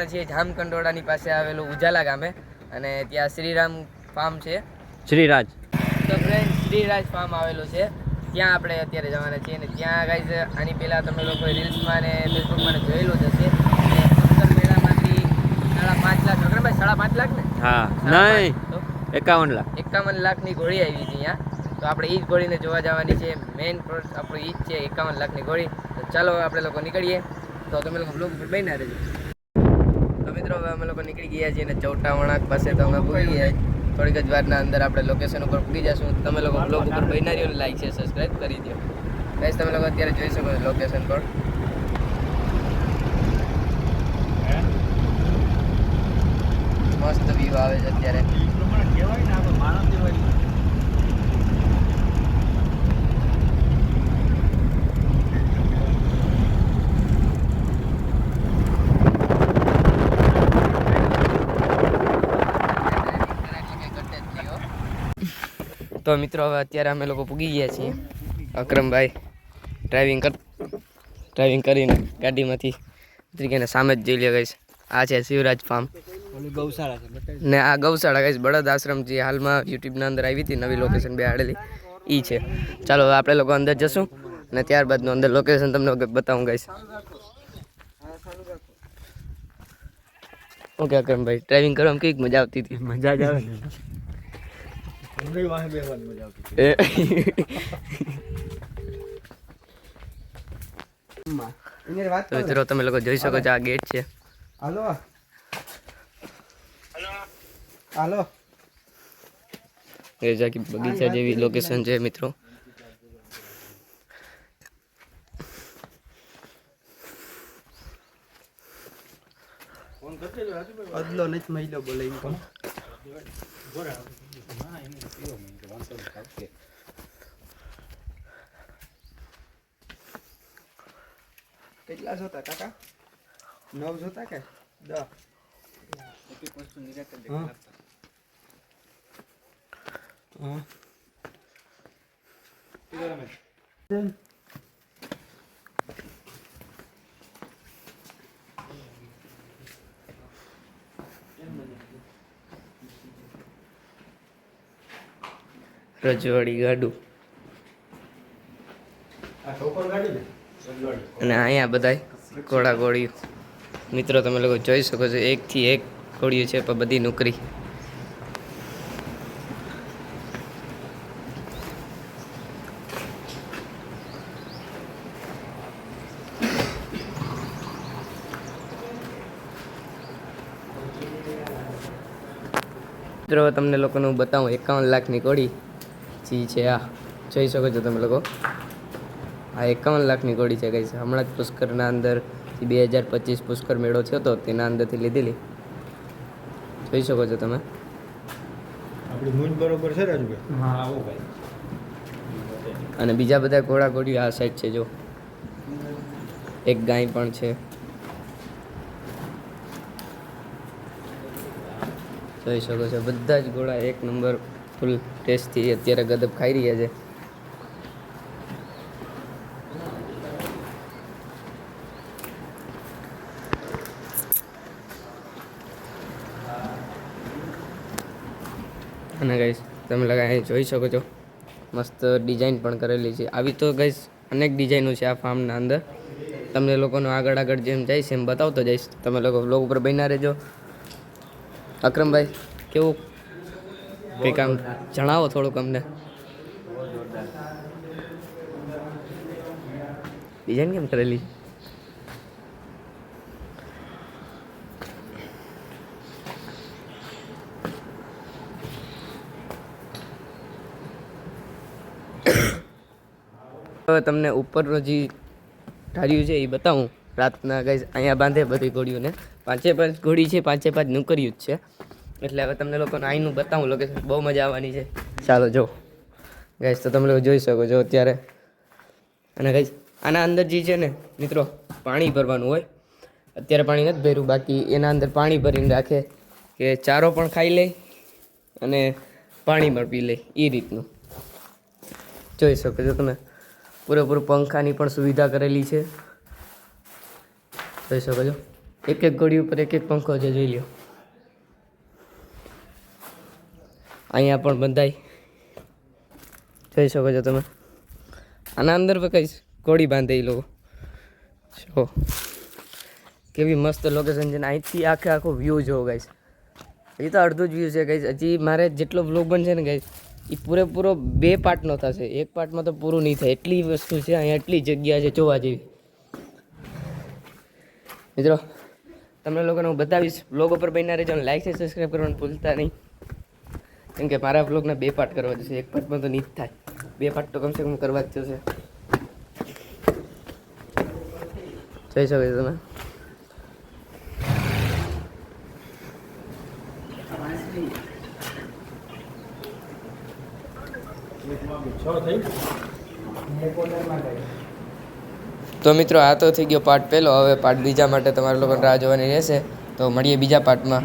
જવાના છીએ જામકંડોળાની પાસે આવેલું ઉજાલા ગામે. અને ત્યાં શ્રીરામ ફાર્મ છે. શ્રીરાજ. તો ફ્રેન્ડ શ્રીરાજ ફાર્મ આવેલું છે. ત્યાં આપણે અત્યારે જવાના છીએ. અને ત્યાં ગાઈઝ આની પહેલાં તમે લોકો રીલ્સમાં ને ફેસબુકમાં જોયેલું જ હશે. મેળામાંથી સાડા પાંચ લાખ સાડા પાંચ લાખ ને? હા નહીં એકાવન લાખ. એકાવન લાખની ઘોડી આવી હતી અહીંયા. તો આપણે એ જ ઘોડીને જોવા જવાની છે. મેઇન પ્રોડક્ટ આપણું એ જ છે એકાવન લાખની ઘોડી તો ચાલો આપણે લોકો નીકળીએ. તો તમે લોકો બ્લોગ રહેજો. હવે અમે લોકો નીકળી ગયા છીએ અને ચૌટા વણાક પાસે તો અમે પૂરી ગયા થોડીક જ વારના અંદર આપણે લોકેશન ઉપર પૂગી જશું તમે લોકો બ્લોગ ઉપર રહ્યો લાઈક છે સબસ્ક્રાઈબ કરી દો ગાઈસ તમે લોકો અત્યારે જોઈ શકો છો લોકેશન પર મસ્ત વ્યૂ આવે છે અત્યારે. તો મિત્રો હવે અત્યારે અમે લોકો પૂગી ગયા છીએ. અક્રમભાઈ ડ્રાઇવિંગ કર ડ્રાઇવિંગ કરીને ગાડીમાંથી ઉતરી ગયા સામે જ જોઈ લે ગઈશ આ છે શિવરાજ ફાર્મ ને આ ગૌશાળા ગઈશ બળદ આશ્રમ જે હાલમાં યુટ્યુબના અંદર આવી હતી નવી લોકેશન બે આડેલી. એ છે. ચાલો હવે આપણે લોકો અંદર જશું અને ત્યારબાદનું અંદર લોકેશન તમને બતાવું ગઈશ ઓકે અક્રમભાઈ ડ્રાઇવિંગ કરવામાં કંઈક મજા આવતી હતી? મજા જ આવે ને એ. તો મિત્રો તમે લોકો જોઈ શકો છો આ ગેટ છે. હાલો. હાલો. એ જાકી બગીચા જેવી લોકેશન છે. મિત્રો. અદલો નથી મહિલા બોલે એમ કહો કેટલા જોતા કાકા? નવ જોતા કે? દસ? હા. રજવાડી ગાડું. અને અહીંયા બધાય ઘોડા ઘોડીઓ. મિત્રો તમે લોકો જોઈ શકો છો એકથી એક ઘોડીઓ છે પણ બધી નોકરી. મિત્રો તમને લોકોને હું બતાવું એકાવન લાખની ઘોડી. જી છે આ જોઈ શકો છો તમે લોકો. આ એકાવન લાખની ઘોડી છે કઈ હમણાં જ પુષ્કરના અંદર બે હજાર પચીસ પુષ્કર મેળો થયો હતો તેના અંદરથી લીધેલી. જોઈ શકો છો તમે. આપણી મૂંજ બરોબર છે રાજુભાઈ? હા આવો ભાઈ. અને બીજા બધા ઘોડા ઘોડીઓ આ સાઈડ છે જો. એક ગાય પણ છે. જોઈ શકો છો. બધા જ ઘોડા એક નંબર ફૂલ ટેસ્ટથી અત્યારે ગદબ ખાઈ રહ્યા છે. અને ગાઈસ તમે લગા જોઈ શકો છો. મસ્ત ડિઝાઇન પણ કરેલી છે. આવી તો ગાઈસ અનેક ડિઝાઇનો છે આ ફાર્મના અંદર. તમને લોકોનો આગળ આગળ જેમ જઈશ એમ બતાવતો જઈશ. તમે લોકો બ્લોગ ઉપર બન્યા રહેજો. અક્રમભાઈ, કેવું કંઈક આમ જણાવો થોડુંક અમને. ડિઝાઇન કેમ કરેલી? હવે તમને ઉપરનો જે ધાર્યું છે એ બતાવું. રાતના ગાઈઝ અહીંયા બાંધે બધી ઘોડીઓને. પાંચે પાંચ ઘોડી છે પાંચે પાંચ નોકરીઓ જ છે. એટલે હવે તમને લોકોને અહીંનું બતાવું લોકેશન બહુ મજા આવવાની છે. ચાલો, જો. ગાઈશ તો તમે લોકો જોઈ શકો છો અત્યારે. અને ગાઈશ આના અંદર જે છે ને, મિત્રો, પાણી ભરવાનું હોય. અત્યારે પાણી નથી ભર્યું, બાકી એના અંદર પાણી ભરીને રાખે કે ચારો પણ ખાઈ લે અને પાણી પણ પી લે એ રીતનું. જોઈ શકો છો તમે. પૂરેપૂરું પંખાની પણ સુવિધા કરેલી છે. જોઈ શકો છો. એક એક ઘોડી ઉપર એક એક પંખો છે, જોઈ લ્યો. અહીંયા પણ બંધાય. જોઈ શકો છો તમે. આના અંદર પણ કઈ કોડી બાંધે એ લોકો. જો. કેવી મસ્ત લોકેશન છે ને અહીંથી આખે આખો વ્યૂ જોવો ગાઈશ એ તો અડધું જ વ્યૂ છે ગાઈસ હજી મારે જેટલો વ્લોગ બનશે ને ગાઈસ એ પૂરેપૂરો બે પાર્ટનો થશે. એક પાર્ટમાં તો પૂરું નહીં થાય. એટલી વસ્તુ છે, અહીંયા એટલી જગ્યા છે જોવા જેવી. મિત્રો, તમને લોકોને હું બતાવીશ. બ્લોગ ઉપર બનીને રહેજો લાઈક છે સબસ્ક્રાઈબ કરવાનું ભૂલતા નહીં. કેમ કે મારા બ્લોગના બે પાર્ટ કરવા જશે. એક પાર્ટમાં તો નહીં જ થાય. બે પાર્ટ તો કમસે કમ કરવા જ જશે. જોઈ શકો તમે. તો મિત્રો, આ તો થઈ ગયો પાર્ટ પહેલો. હવે પાર્ટ બીજા માટે તમારા લોકોને રાહ જોવાની રહેશે. તો મળીએ બીજા પાર્ટમાં